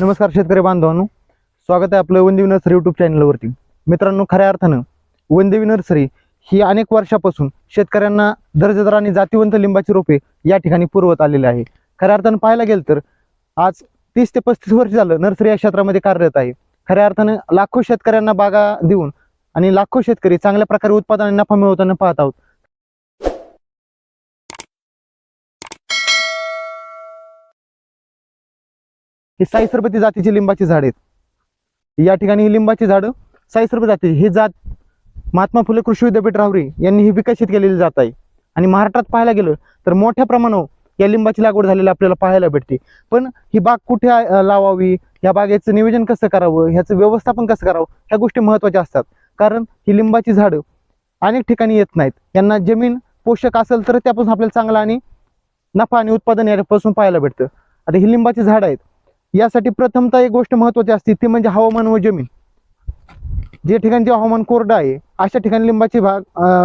नमस्कार शेतकरी बांधवांनो. स्वागत आहे आपलं वनदेवी नर्सरी यूट्यूब चॅनलवरती मित्रांनो खऱ्या अर्थानं वनदेवी नर्सरी ही अनेक वर्षापासून शेतकऱ्यांना दर्जेदार आणि जातीवंत लिंबाची रोपे या ठिकाणी पुरवत आलेली आहे. खऱ्या अर्थानं पाहायला गेलं तर आज तीस ते पस्तीस वर्ष झालं नर्सरी या क्षेत्रामध्ये कार्यरत आहे. खऱ्या अर्थानं लाखो शेतकऱ्यांना बागा देऊन आणि लाखो शेतकरी चांगल्या प्रकारे उत्पादन आणि नफा मिळवताना पाहत आहोत. हे साईसरपती जातीची लिंबाची झाड आहेत. या ठिकाणी ही लिंबाची झाडं साईसरपती जाती. जातीची ही जात महात्मा फुले कृषी विद्यापीठ राहुरी यांनी ही विकसित केलेली जात आहे. आणि महाराष्ट्रात पाहायला गेलं तर मोठ्या प्रमाणावर या लिंबाची लागवड झालेली आपल्याला पाहायला भेटते. पण ही बाग कुठे लावावी? या बागेचं नियोजन कसं करावं? ह्याचं व्यवस्थापन कसं करावं? ह्या गोष्टी महत्त्वाच्या असतात. कारण ही लिंबाची झाडं अनेक ठिकाणी येत नाहीत. यांना जमीन पोषक असेल तर त्यापासून आपल्याला चांगला आणि नफा आणि उत्पादन यापासून पाहायला भेटतं. आता ही लिंबाची झाडं आहेत. यासाठी प्रथमतः एक गोष्ट महत्वाची असते ती म्हणजे हवामान व जमीन. जे ठिकाणचे जे हवामान कोरडं आहे अशा ठिकाणी लिंबाची बाग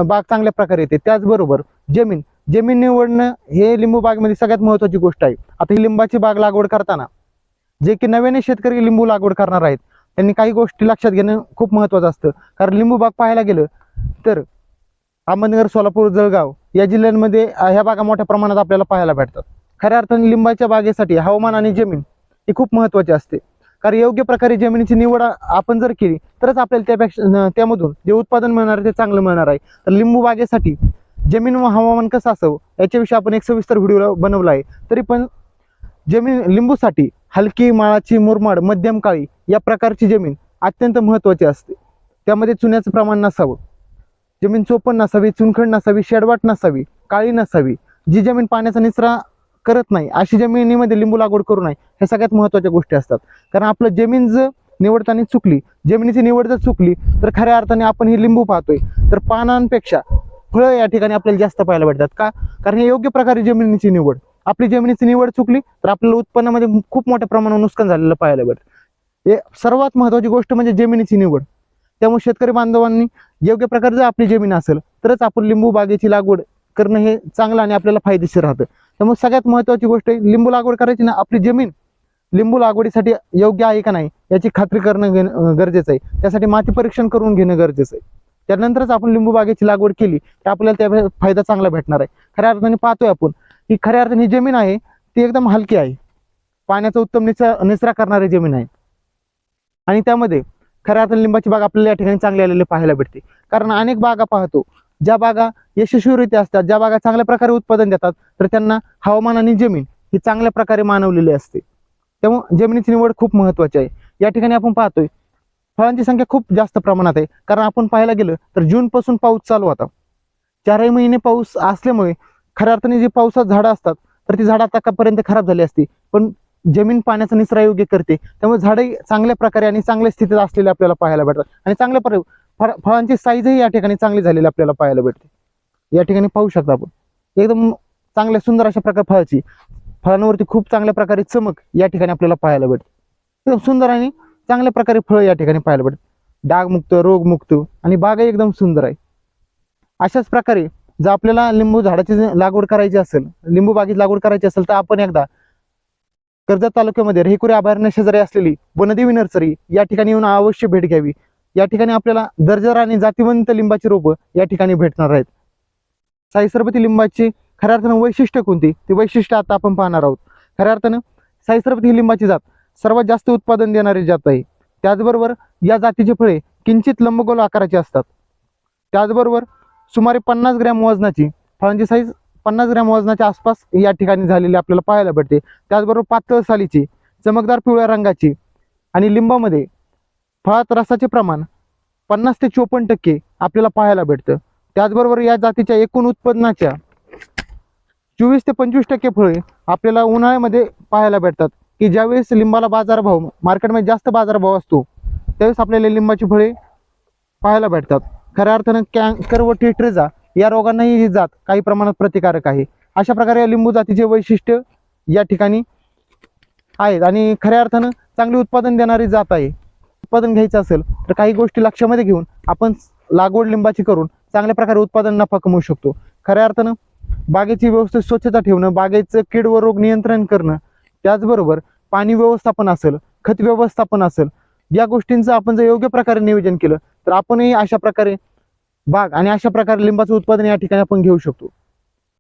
बाग चांगल्या प्रकारे येते. त्याचबरोबर जमीन जमीन निवडणं हे लिंबू बागेमध्ये सगळ्यात महत्वाची गोष्ट आहे. आता ही लिंबाची बाग लागवड करताना जे की नव्याने शेतकरी लिंबू लागवड करणार आहेत त्यांनी काही गोष्टी लक्षात घेणं खूप महत्वाचं असतं. कारण लिंबू बाग पाहायला गेलं तर अहमदनगर सोलापूर जळगाव या जिल्ह्यांमध्ये ह्या बागा मोठ्या प्रमाणात आपल्याला पाहायला भेटतात. खऱ्या अर्थाने लिंबाच्या बागेसाठी हवामान आणि जमीन ही खूप महत्वाची असते. कारण योग्य प्रकारे जमिनीची निवड आपण जर केली तरच आपल्याला त्यापेक्षा त्यामधून जे उत्पादन मिळणार आहे ते चांगलं मिळणार आहे. तर लिंबू बागेसाठी जमीन व हवामान कसं असावं याच्याविषयी आपण एक सविस्तर व्हिडिओ बनवला आहे. तरी पण जमीन लिंबूसाठी हलकी माळाची मुरमाड मध्यम काळी या प्रकारची जमीन अत्यंत महत्त्वाची असते. त्यामध्ये चुन्याचं प्रमाण नसावं. जमीन चोपण नसावी चुनखड नसावी शेडवाट नसावी काळी नसावी. जी जमीन पाण्याचा निचरा करत नाही. अशी जमिनीमध्ये लिंबू लागवड करू नये ह्या सगळ्यात महत्त्वाच्या गोष्टी असतात. कारण आपलं जमीन जर निवडताना चुकली जमिनीची निवड जर चुकली तर खऱ्या अर्थाने आपण हे लिंबू पाहतोय. तर पानांपेक्षा फळं या ठिकाणी आपल्याला जास्त पाहायला भेटतात. का? कारण हे योग्य प्रकारे जमिनीची निवड. आपली जमिनीची निवड चुकली तर आपल्याला उत्पन्नामध्ये खूप मोठ्या प्रमाणावर नुकसान झालेलं पाहायला भेटतं. हे सर्वात महत्त्वाची गोष्ट म्हणजे जमिनीची निवड. त्यामुळे शेतकरी बांधवांनी योग्य प्रकारे जर आपली जमीन असेल तरच आपण लिंबू बागेची लागवड करणं हे चांगलं आणि आपल्याला फायदेशीर राहतं. त्यामुळे सगळ्यात महत्वाची गोष्ट आहे लिंबू लागवड करायची ना आपली जमीन लिंबू लागवडीसाठी योग्य आहे का नाही याची खात्री करणं गरजेचं आहे. त्यासाठी माती परीक्षण करून घेणं गरजेचं आहे. त्यानंतरच आपण लिंबू बागेची लागवड केली तर आपल्याला त्या फायदा चांगला भेटणार आहे. खऱ्या अर्थाने पाहतोय आपण की खऱ्या अर्थाने ही जमीन आहे ती एकदम हलकी आहे. पाण्याचा उत्तम निचरा निचरा करणारी जमीन आहे. आणि त्यामध्ये खऱ्या अर्थाने लिंबाची बाग आपल्याला या ठिकाणी चांगली आलेली पाहायला भेटते. कारण अनेक बागा पाहतो ज्या बागा यशस्वीरित्या असतात ज्या बागा चांगल्या प्रकारे उत्पादन देतात तर त्यांना हवामान आणि जमीन ही चांगल्या प्रकारे मानवलेली असते. त्यामुळे जमिनीची निवड खूप महत्वाची आहे. या ठिकाणी आपण पाहतोय फळांची संख्या खूप जास्त प्रमाणात आहे. कारण आपण पाहायला गेलं तर जून पासून पाऊस चालू होता. चारही महिने पाऊस असल्यामुळे खऱ्या अर्थाने जी पावसात झाडं असतात तर ती झाडं आतापर्यंत खराब झाली असती. पण जमीन पाण्याचा निचरा योग्य करते. त्यामुळे झाडे चांगल्या प्रकारे आणि चांगल्या स्थितीत असलेले आपल्याला पाहायला भेटतात. आणि चांगल्या प्रकारे फळ फळांची साईजही या ठिकाणी चांगली झालेली आपल्याला पाहायला भेटते. या ठिकाणी पाहू शकता आपण. एकदम चांगल्या सुंदर अशा प्रकार फळाची. फळांवरती खूप चांगल्या प्रकारे चमक या ठिकाणी आपल्याला पाहायला भेटते. एकदम सुंदर आणि चांगल्या प्रकारे फळं या ठिकाणी पाहायला भेटतात डागमुक्त रोगमुक्त आणि बागही एकदम सुंदर आहे. अशाच प्रकारे जर आपल्याला लिंबू झाडाची लागवड करायची असेल लिंबू बागेची लागवड करायची असेल तर आपण एकदा कर्जत तालुक्यामध्ये रेकुरे अभयारण्य शेजारी असलेली वनदेवी नर्सरी या ठिकाणी येऊन अवश्य भेट घ्यावी. या ठिकाणी आपल्याला दर्जेदार आणि जातीवंत लिंबाची रोपं या ठिकाणी भेटणार आहेत. साई सरबती लिंबाची खऱ्या अर्थानं वैशिष्ट्य कोणती? ती वैशिष्ट्य आता आपण पाहणार आहोत. खऱ्या अर्थानं साई सरबती ही लिंबाची जात सर्वात जास्त उत्पादन देणारी जात आहे. त्याचबरोबर या जातीची फळे किंचित लंबगोल आकाराची असतात. त्याचबरोबर सुमारे पन्नास ग्रॅम वजनाची फळांची साईज पन्नास ग्रॅम वजनाच्या आसपास या ठिकाणी झालेली आपल्याला पाहायला भेटते. त्याचबरोबर पातळ सालीची चमकदार पिवळ्या रंगाची आणि लिंबामध्ये फळात रसाचे प्रमाण पन्नास ते चोपन्न टक्के आपल्याला पाहायला भेटतं. त्याचबरोबर या जातीच्या एकूण उत्पन्नाच्या चोवीस ते पंचवीस टक्के फळे आपल्याला उन्हाळ्यामध्ये पाहायला भेटतात. की ज्यावेळेस लिंबाला बाजारभाव मार्केटमध्ये जास्त बाजारभाव असतो त्यावेळेस आपल्याला लिंबाची फळे पाहायला भेटतात. खऱ्या अर्थानं कॅन्कर व टिट्रेजा या रोगांनाही ही जात काही प्रमाणात प्रतिकारक आहे. अशा प्रकारे या लिंबू जातीचे वैशिष्ट्य या ठिकाणी आहेत आणि खऱ्या अर्थानं चांगले उत्पादन देणारी जात आहे. उत्पादन घ्यायचं असेल तर काही गोष्टी लक्षामध्ये घेऊन आपण लागवड लिंबाची करून चांगल्या प्रकारे उत्पादन नफा कमवू शकतो. खऱ्या अर्थानं बागेची व्यवस्थित स्वच्छता ठेवणं बागेचं कीड व रोग नियंत्रण करणं त्याचबरोबर पाणी व्यवस्थापन असेल खत व्यवस्थापन असेल या गोष्टींचं आपण जर योग्य प्रकारे नियोजन केलं तर आपणही अशा प्रकारे बाग आणि अशा प्रकारे लिंबाचं उत्पादन या ठिकाणी आपण घेऊ शकतो.